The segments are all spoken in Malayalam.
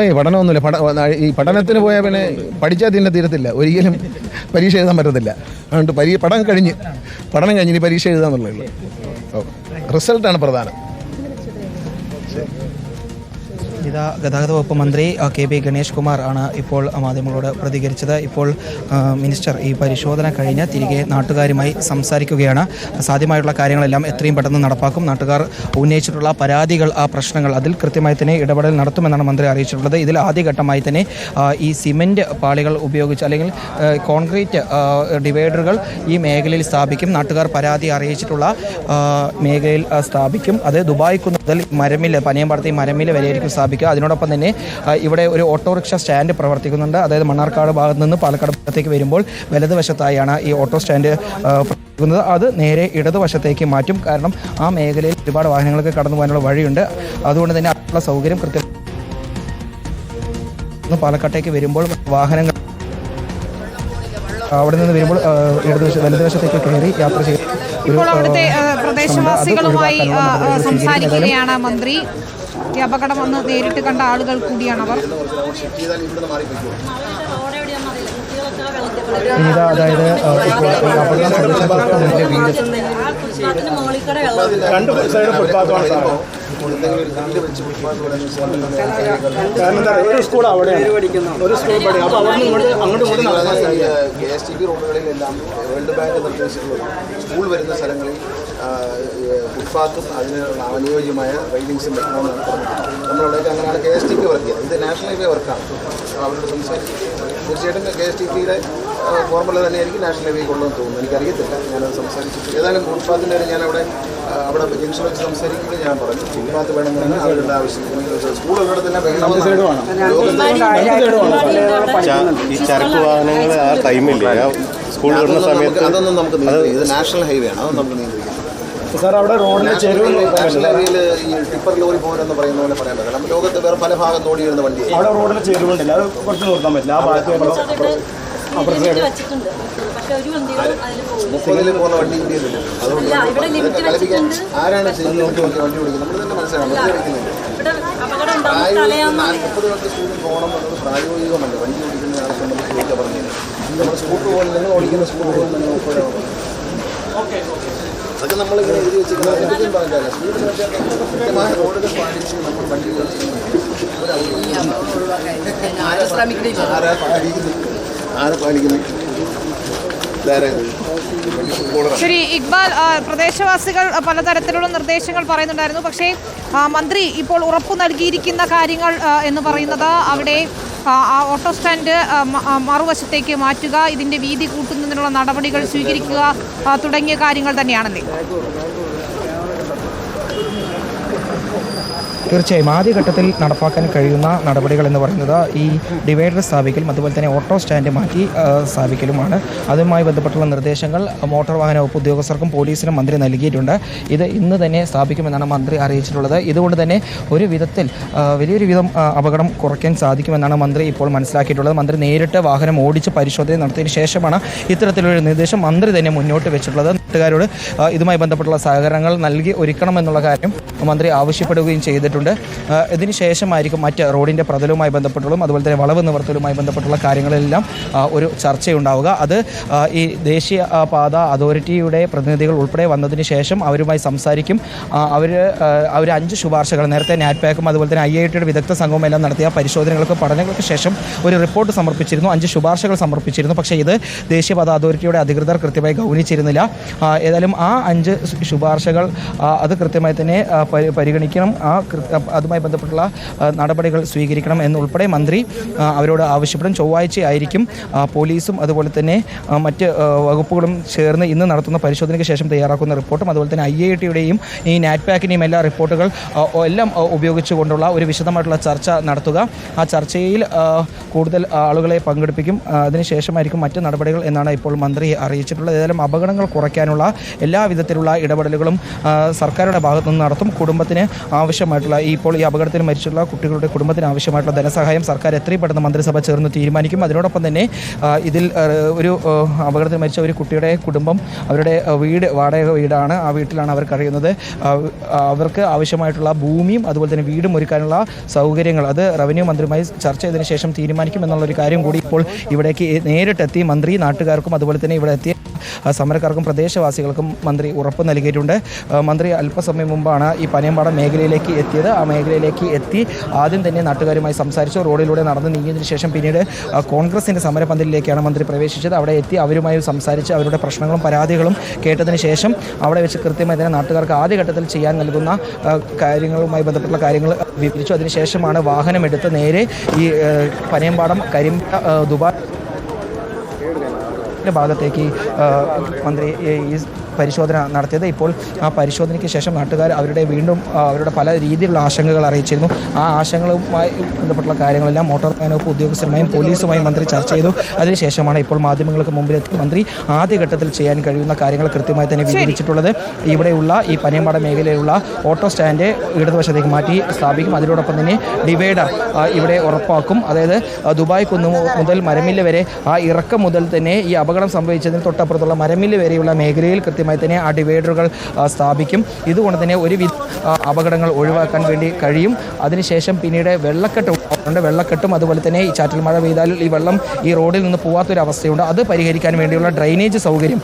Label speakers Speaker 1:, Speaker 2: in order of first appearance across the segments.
Speaker 1: ഏയ് പഠനമൊന്നുമില്ല. പഠ ഈ പഠനത്തിന് പോയാൽ പിന്നെ പഠിച്ചാൽ തന്നെ തീരത്തില്ല. ഒരിക്കലും പരീക്ഷ എഴുതാൻ പറ്റത്തില്ല. അതുകൊണ്ട് പരീ പഠനം കഴിഞ്ഞ് പഠനം കഴിഞ്ഞ് ഇനി പരീക്ഷ എഴുതാന്നുള്ളേ റിസൾട്ടാണ് പ്രധാനം.
Speaker 2: ഇതാ ഗതാഗത വകുപ്പ് മന്ത്രി കെ പി ഗണേഷ് കുമാർ ആണ് ഇപ്പോൾ മാധ്യമങ്ങളോട് പ്രതികരിച്ചത്. ഇപ്പോൾ മിനിസ്റ്റർ ഈ പരിശോധന കഴിഞ്ഞ് തിരികെ നാട്ടുകാരുമായി സംസാരിക്കുകയാണ്. സാധ്യമായിട്ടുള്ള കാര്യങ്ങളെല്ലാം എത്രയും പെട്ടെന്ന് നടപ്പാക്കും. നാട്ടുകാർ ഉന്നയിച്ചിട്ടുള്ള പരാതികൾ ആ പ്രശ്നങ്ങൾ അതിൽ കൃത്യമായി തന്നെ ഇടപെടൽ നടത്തുമെന്നാണ് മന്ത്രി അറിയിച്ചിട്ടുള്ളത്. ഇതിൽ ആദ്യഘട്ടമായി തന്നെ ഈ സിമെന്റ് പാളികൾ ഉപയോഗിച്ച് അല്ലെങ്കിൽ കോൺക്രീറ്റ് ഡിവൈഡറുകൾ ഈ മേഖലയിൽ സ്ഥാപിക്കും. നാട്ടുകാർ പരാതി അറിയിച്ചിട്ടുള്ള മേഖലയിൽ സ്ഥാപിക്കും. അത് ദുബായ് കുന്ന് മുതൽ മരമിൽ പനയമ്പാടത്ത് ഈ മരമിൽ വരെയായിരിക്കും സ്ഥാപിക്കുക. അതിനോടൊപ്പം തന്നെ ഇവിടെ ഒരു ഓട്ടോറിക്ഷ സ്റ്റാൻഡ് പ്രവർത്തിക്കുന്നുണ്ട്. അതായത് മണ്ണാർക്കാട് ഭാഗത്ത് നിന്ന് പാലക്കാട് ഭാഗത്തേക്ക് വരുമ്പോൾ വലതുവശത്തായാണ് ഈ ഓട്ടോ സ്റ്റാൻഡ് പ്രവർത്തിക്കുന്നത്. അത് നേരെ ഇടതുവശത്തേക്ക് മാറ്റും. കാരണം ആ മേഖലയിൽ ഒരുപാട് വാഹനങ്ങൾക്ക് കടന്നു പോകാനുള്ള വഴിയുണ്ട്. അതുകൊണ്ട് തന്നെ അതിനുള്ള സൗകര്യം കൃത്യം പാലക്കാട്ടേക്ക് വരുമ്പോൾ വാഹനങ്ങൾ അവിടെ നിന്ന് വരുമ്പോൾ ഇടതുവശം വലതുവശത്തേക്ക് കയറി യാത്ര ചെയ്യും
Speaker 3: ഇപ്പോൾ അവിടുത്തെ പ്രദേശവാസികളുമായി സംസാരിക്കുകയാണ് മന്ത്രി. ഈ അപകടം വന്ന് നേരിട്ട് കണ്ട ആളുകൾ കൂടിയാണ് അവർ.
Speaker 2: ഇത് അതായത് അപകടം വീട്
Speaker 4: രണ്ട് സൈഡ് ഫുട്പാത്താണ് സാറേ. കാരണം എന്താ ഒരു സ്കൂൾ അവിടെയാണ്. ഒരു സ്കൂൾ ഇവിടെ അപ്പൊ അവിടെ നിന്ന് ഇങ്ങോട്ട് അങ്ങോട്ടും ഇങ്ങോട്ട് നടക്കാൻ സാധിക്കില്ല.
Speaker 1: കെ എസ് ടി ബി റോഡുകളിലെല്ലാം വേൾഡ് ബാങ്ക് നിർദ്ദേശിച്ചിട്ടുള്ളത് സ്കൂൾ വരുന്ന സ്ഥലങ്ങളിൽ ഫുട്പാത്തും അതിന് അനുയോജ്യമായ റൈഡിങ്സും വെക്കണമെന്നാണ് പറഞ്ഞത് നമ്മളവിടെയൊക്കെ അങ്ങനെയാണ് K S T B work ചെയ്യുന്നത്. ഇത് നാഷണൽ ഹൈവേ വർക്കാണ്. അവരോട് സംസാരിച്ചു. തീർച്ചയായിട്ടും കെ എസ് ടി ബിയുടെ ഫോർമുല തന്നെയായിരിക്കും നാഷണൽ ഹൈവേ കൊള്ളുമെന്ന് തോന്നുന്നു എനിക്കറിയത്തില്ല. ഞാനത് സംസാരിച്ചിട്ട് ഏതായാലും ഫുട്പാത്തിന്റെ കാര്യം ഞാൻ അവിടെ ജംഗ്ഷൻ വെച്ച് സംസാരിക്കുമ്പോൾ ഞാൻ പറഞ്ഞു. ഫുട്പാത്ത് വേണമെന്നാണ് അവരുടെ ആവശ്യം സ്കൂളുള്ളിടത്തെല്ലാം വേണമെന്നാണ്.
Speaker 5: ച- ഈ ചരക്ക് വാഹനങ്ങൾ ആ ടൈമില്ലേ ആ സ്കൂൾ വരുന്ന
Speaker 1: അതൊന്നും
Speaker 5: സമയത്ത്
Speaker 1: അതൊന്നും നമുക്ക് ഇത് നാഷണൽ ഹൈവേ ആണ് അതൊന്നും നമുക്ക് നിയന്ത്രിക്കാം
Speaker 4: സാർ അവിടെ റോഡിൽ ചെരുവ് നോക്കാൻ
Speaker 1: ഹൈവേയിൽ ഈ ടിപ്പർ ലോറി പോരെന്ന് പറയുന്ന പോലെ പറയാൻ പറ്റില്ല. നമ്മൾ ലോകത്ത് വേറെ പല ഭാഗത്ത് ഓടി വരുന്ന വണ്ടി
Speaker 4: അവിടെ റോഡിൽ ചെരുവുണ്ടല്ല. അത് കുറച്ച് നിർത്താൻ പറ്റില്ല. ആ ഭാഗത്ത്
Speaker 1: മുപ്പതിൽ പോകുന്ന വണ്ടി ഇന്ത്യയിലില്ല അതുകൊണ്ട്
Speaker 6: ഇവിടെ limit വെച്ചിട്ടുണ്ട്.
Speaker 1: ആരാണ് വണ്ടി ഓടിക്കുന്നത്. നമ്മൾ തന്നെ മനസ്സിലാക്കണം. സ്കൂളിൽ പോകണം എന്നത് പ്രായോഗികമല്ല. വണ്ടി ഓടിക്കുന്ന ആളെ സംബന്ധിച്ച് ചോദിക്കാൻ പറഞ്ഞത് നമ്മൾ സ്കൂട്ടർ പോലെ നിങ്ങൾ ഓടിക്കുന്ന സ്കൂട്ടർ പോലെ തന്നെ നോക്കുകയാണ് അതൊക്കെ നമ്മളിങ്ങനെ എഴുതി വെച്ചിരിക്കുന്നത് അതിനെപ്പറ്റിയും പറഞ്ഞില്ല സ്പീഡ് കൃത്യമായ റോഡുകൾ പാലിച്ച് നമ്മൾ വണ്ടി ആരാ പാലിക്കുന്നത് ആരാ പാലിക്കുന്നത് ഇതാരാ.
Speaker 3: ശരി ഇക്ബാൽ പ്രദേശവാസികൾ പലതരത്തിലുള്ള നിർദ്ദേശങ്ങൾ പറയുന്നുണ്ടായിരുന്നു. പക്ഷേ മന്ത്രി ഇപ്പോൾ ഉറപ്പു നൽകിയിരിക്കുന്ന കാര്യങ്ങൾ എന്ന് പറയുന്നത് അവിടെ ഓട്ടോ സ്റ്റാൻഡ് മറുവശത്തേക്ക് മാറ്റുക ഇതിന്റെ വീതി കൂട്ടുന്നതിനുള്ള നടപടികൾ സ്വീകരിക്കുക തുടങ്ങിയ കാര്യങ്ങൾ തന്നെയാണല്ലേ?
Speaker 2: തീർച്ചയായും ആദ്യഘട്ടത്തിൽ നടപ്പാക്കാൻ കഴിയുന്ന നടപടികൾ എന്ന് പറയുന്നത് ഈ ഡിവൈഡർ സ്ഥാപിക്കലും അതുപോലെ തന്നെ ഓട്ടോ സ്റ്റാൻഡ് മാറ്റി സ്ഥാപിക്കലുമാണ്. അതുമായി ബന്ധപ്പെട്ടുള്ള നിർദ്ദേശങ്ങൾ മോട്ടോർ വാഹന വകുപ്പ് ഉദ്യോഗസ്ഥർക്കും പോലീസിനും മന്ത്രി നൽകിയിട്ടുണ്ട്. ഇത് ഇന്ന് തന്നെ സ്ഥാപിക്കുമെന്നാണ് മന്ത്രി അറിയിച്ചിട്ടുള്ളത്. ഇതുകൊണ്ട് തന്നെ ഒരു വിധത്തിൽ വലിയൊരു വിധം അപകടം കുറയ്ക്കാൻ സാധിക്കുമെന്നാണ് മന്ത്രി ഇപ്പോൾ മനസ്സിലാക്കിയിട്ടുള്ളത്. മന്ത്രി നേരിട്ട് വാഹനം ഓടിച്ച് പരിശോധന നടത്തിയതിനു ശേഷമാണ് ഇത്തരത്തിലൊരു നിർദ്ദേശം മന്ത്രി തന്നെ മുന്നോട്ട് വെച്ചിട്ടുള്ളത്. നാട്ടുകാരോട് ഇതുമായി ബന്ധപ്പെട്ടുള്ള സഹകരണങ്ങൾ നൽകി ഒരുക്കണമെന്നുള്ള കാര്യം മന്ത്രി ആവശ്യപ്പെടുകയും ചെയ്തിട്ടുണ്ട്. ഇതിനുശേഷമായിരിക്കും ഇതിന് ശേഷമായിരിക്കും മറ്റ് റോഡിന്റെ പ്രതലവുമായി ബന്ധപ്പെട്ടുള്ളതും അതുപോലെ തന്നെ വളവ് നിവർത്തലുമായി ബന്ധപ്പെട്ടുള്ള കാര്യങ്ങളെല്ലാം ഒരു ചർച്ചയുണ്ടാവുക. അത് ഈ ദേശീയ പാത അതോറിറ്റിയുടെ പ്രതിനിധികൾ ഉൾപ്പെടെ വന്നതിന് ശേഷം അവരുമായി സംസാരിക്കും. അവർ അവർ അഞ്ച് ശുപാർശകൾ നേരത്തെ നാറ്റ്പാക്കും അതുപോലെ തന്നെ ഐ ഐ ടിയുടെ വിദഗ്ധ സംഘവും എല്ലാം നടത്തിയ പരിശോധനകൾക്ക് പഠനങ്ങൾക്ക് ശേഷം ഒരു റിപ്പോർട്ട് സമർപ്പിച്ചിരുന്നു. അഞ്ച് ശുപാർശകൾ സമർപ്പിച്ചിരുന്നു. പക്ഷേ ഇത് ദേശീയപാത അതോറിറ്റിയുടെ അധികൃതർ കൃത്യമായി ഗൗനിച്ചിരുന്നില്ല. ഏതായാലും ആ അഞ്ച് ശുപാർശകൾ അത് കൃത്യമായി തന്നെ പരിഗണിക്കണം. ആ അതുമായി ബന്ധപ്പെട്ടുള്ള നടപടികൾ സ്വീകരിക്കണം എന്നുൾപ്പെടെ മന്ത്രി അവരോട് ആവശ്യപ്പെടും. ചൊവ്വാഴ്ചയായിരിക്കും പോലീസും അതുപോലെ തന്നെ മറ്റ് വകുപ്പുകളും ചേർന്ന് ഇന്ന് നടത്തുന്ന പരിശോധനയ്ക്ക് ശേഷം തയ്യാറാക്കുന്ന റിപ്പോർട്ടും അതുപോലെ തന്നെ ഐ ഐ ടിയുടെയും ഈ നാറ്റ്പാക്കിന്റെയും എല്ലാ റിപ്പോർട്ടുകൾ എല്ലാം ഉപയോഗിച്ചുകൊണ്ടുള്ള ഒരു വിശദമായിട്ടുള്ള ചർച്ച നടത്തുക. ആ ചർച്ചയിൽ കൂടുതൽ ആളുകളെ പങ്കെടുപ്പിക്കും അതിനുശേഷമായിരിക്കും മറ്റ് നടപടികൾ എന്നാണ് ഇപ്പോൾ മന്ത്രി അറിയിച്ചിട്ടുള്ളത്. ഏതായാലും അപകടങ്ങൾ കുറയ്ക്കാനുള്ള എല്ലാ വിധത്തിലുള്ള ഇടപെടലുകളും സർക്കാരുടെ ഭാഗത്തു നിന്ന് നടത്തും. കുടുംബത്തിന് ആവശ്യമായിട്ടുള്ള ഇപ്പോൾ ഈ അപകടത്തിൽ മരിച്ചിട്ടുള്ള കുട്ടികളുടെ കുടുംബത്തിന് ആവശ്യമായിട്ടുള്ള ധനസഹായം സർക്കാർ എത്രയും പെട്ടെന്ന് മന്ത്രിസഭ ചേർന്ന് തീരുമാനിക്കും. അതിനോടൊപ്പം തന്നെ ഇതിൽ ഒരു അപകടത്തിൽ മരിച്ച ഒരു കുട്ടിയുടെ കുടുംബം അവരുടെ വീട് വാടക വീടാണ്. ആ വീട്ടിലാണ് അവർ കഴിയുന്നത് അവർക്ക് ആവശ്യമായിട്ടുള്ള ഭൂമിയും അതുപോലെ തന്നെ വീടും ഒരുക്കാനുള്ള സൗകര്യങ്ങൾ. അത് റവന്യൂ മന്ത്രിയുമായി ചർച്ച ചെയ്തതിനു ശേഷം തീരുമാനിക്കും. എന്നുള്ളൊരു കാര്യം കൂടി ഇപ്പോൾ ഇവിടേക്ക് നേരിട്ടെത്തി. മന്ത്രി നാട്ടുകാർക്കും അതുപോലെ തന്നെ ഇവിടെ എത്തിയ സമരക്കാർക്കും പ്രദേശവാസികൾക്കും മന്ത്രി ഉറപ്പ് നൽകിയിട്ടുണ്ട്. മന്ത്രി അല്പസമയം മുമ്പാണ് ഈ പനയമ്പാടം മേഖലയിലേക്ക് എത്തിയത്. ആ മേഖലയിലേക്ക് എത്തി ആദ്യം തന്നെ നാട്ടുകാരുമായി സംസാരിച്ചു. റോഡിലൂടെ നടന്ന് നീങ്ങിയതിനു ശേഷം പിന്നീട് കോൺഗ്രസിന്റെ സമരപന്തലിലേക്കാണ് മന്ത്രി പ്രവേശിച്ചത്. അവിടെ എത്തി അവരുമായി സംസാരിച്ച് അവരുടെ പ്രശ്നങ്ങളും പരാതികളും കേട്ടതിന് ശേഷം അവിടെ വെച്ച് കൃത്യമായി തന്നെ നാട്ടുകാർക്ക് ആദ്യഘട്ടത്തിൽ ചെയ്യാൻ നൽകുന്ന കാര്യങ്ങളുമായി ബന്ധപ്പെട്ടുള്ള കാര്യങ്ങൾ വിവരിച്ചു. അതിനുശേഷമാണ് വാഹനമെടുത്ത് നേരെ ഈ പനയമ്പാടം കരിമ്പ ദുബായ് ന്റെ ഭാഗത്തേക്ക് ആ, മന്ത്രി ഈ പരിശോധന നടത്തിയത്. ഇപ്പോൾ ആ പരിശോധനയ്ക്ക് ശേഷം നാട്ടുകാർ അവരുടെ വീണ്ടും അവരുടെ പല രീതിയിലുള്ള ആശങ്കകൾ അറിയിച്ചിരുന്നു. ആ ആശങ്കകളുമായി ബന്ധപ്പെട്ടുള്ള കാര്യങ്ങളെല്ലാം മോട്ടോർ വാഹന വകുപ്പ് ഉദ്യോഗസ്ഥരുമായും പോലീസുമായും മന്ത്രി ചർച്ച ചെയ്തു. അതിനുശേഷമാണ് ഇപ്പോൾ മാധ്യമങ്ങൾക്ക് മുമ്പിലെത്തി മന്ത്രി ആദ്യഘട്ടത്തിൽ ചെയ്യാൻ കഴിയുന്ന കാര്യങ്ങൾ കൃത്യമായി തന്നെ വിവരിച്ചിട്ടുള്ളത്. ഇവിടെയുള്ള ഈ പനിയമ്പാട മേഖലയിലുള്ള ഓട്ടോ സ്റ്റാൻഡ് ഇടതുവശത്തേക്ക് മാറ്റി സ്ഥാപിക്കും. അതിനോടൊപ്പം തന്നെ ഡിവൈഡർ ഇവിടെ ഉറപ്പാക്കും. അതായത് ദുബായ് കുന്നു മുതൽ മരമില്ല വരെ ആ ഇറക്കം മുതൽ തന്നെ ഈ അപകടം സംഭവിച്ചതിന് തൊട്ടപ്പുറത്തുള്ള മരമില്ല വരെയുള്ള മേഖലയിൽ കൃത്യമായി തന്നെ ആ ഡിവൈഡറുകൾ സ്ഥാപിക്കും. ഇതുകൊണ്ട് തന്നെ ഒരു അപകടങ്ങൾ ഒഴിവാക്കാൻ വേണ്ടി കഴിയും. അതിനുശേഷം പിന്നീട് വെള്ളക്കെട്ട് ഉണ്ട് വെള്ളക്കെട്ടും അതുപോലെ തന്നെ ഈ ചാറ്റൽ മഴ പെയ്താൽ ഈ വെള്ളം ഈ റോഡിൽ നിന്ന് പോവാത്തൊരു അവസ്ഥയുണ്ട് അത് പരിഹരിക്കാൻ വേണ്ടിയുള്ള ഡ്രൈനേജ് സൗകര്യം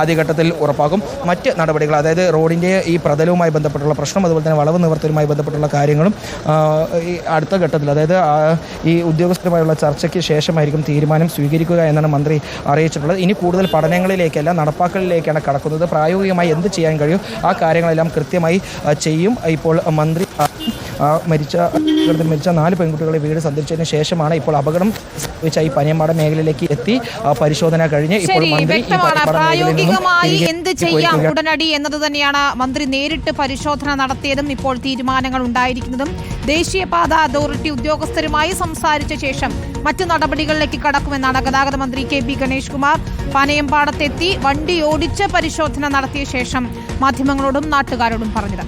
Speaker 2: ആദ്യഘട്ടത്തിൽ ഉറപ്പാക്കും. മറ്റ് നടപടികൾ അതായത് റോഡിന്റെ ഈ പ്രതലവുമായി ബന്ധപ്പെട്ടുള്ള പ്രശ്നം അതുപോലെ തന്നെ വളവ് നിവർത്തലുമായി ബന്ധപ്പെട്ടുള്ള കാര്യങ്ങളും ഈ അടുത്ത ഘട്ടത്തിൽ അതായത് ഈ ഉദ്യോഗസ്ഥരുമായുള്ള ചർച്ചയ്ക്ക് ശേഷമായിരിക്കും തീരുമാനം സ്വീകരിക്കുക എന്നാണ് മന്ത്രി അറിയിച്ചിട്ടുള്ളത്. ഇനി കൂടുതൽ പഠനങ്ങളിലേക്കല്ല നടപ്പാക്കലിലേക്കാണ് കടക്കുന്നത്. പ്രായോഗികമായി എന്ത് ചെയ്യാൻ കഴിയും? ആ കാര്യങ്ങളെല്ലാം കൃത്യമായി ചെയ്യും. ഇപ്പോൾ മന്ത്രി മരിച്ച അപകടത്തിൽ മരിച്ച നാല് പെൺകുട്ടികളെ വീട് സന്ദർശിച്ചതിന് ശേഷമാണ് ഇപ്പോൾ അപകടം വെച്ച ഈ പനിയമ്പാട മേഖലയിലേക്ക് എത്തി. പരിശോധന കഴിഞ്ഞ് ഇപ്പോൾ മന്ത്രി
Speaker 3: പ്രായോഗികമായി എന്ത് ചെയ്യാം? ഉടനടി എന്നത് തന്നെയാണ് മന്ത്രി നേരിട്ട് പരിശോധന നടത്തിയതും ഇപ്പോൾ തീരുമാനങ്ങൾ ഉണ്ടായിരിക്കുന്നതും. ദേശീയപാത അതോറിറ്റി ഉദ്യോഗസ്ഥരുമായി സംസാരിച്ച ശേഷം മറ്റു നടപടികളിലേക്ക് കടക്കുമെന്നാണ് ഗതാഗത മന്ത്രി കെ പി ഗണേഷ് കുമാർ. പനയമ്പാടത്തെത്തി വണ്ടി ഓടിച്ച് പരിശോധന നടത്തിയ ശേഷം മാധ്യമങ്ങളോടും നാട്ടുകാരോടും പറഞ്ഞത്.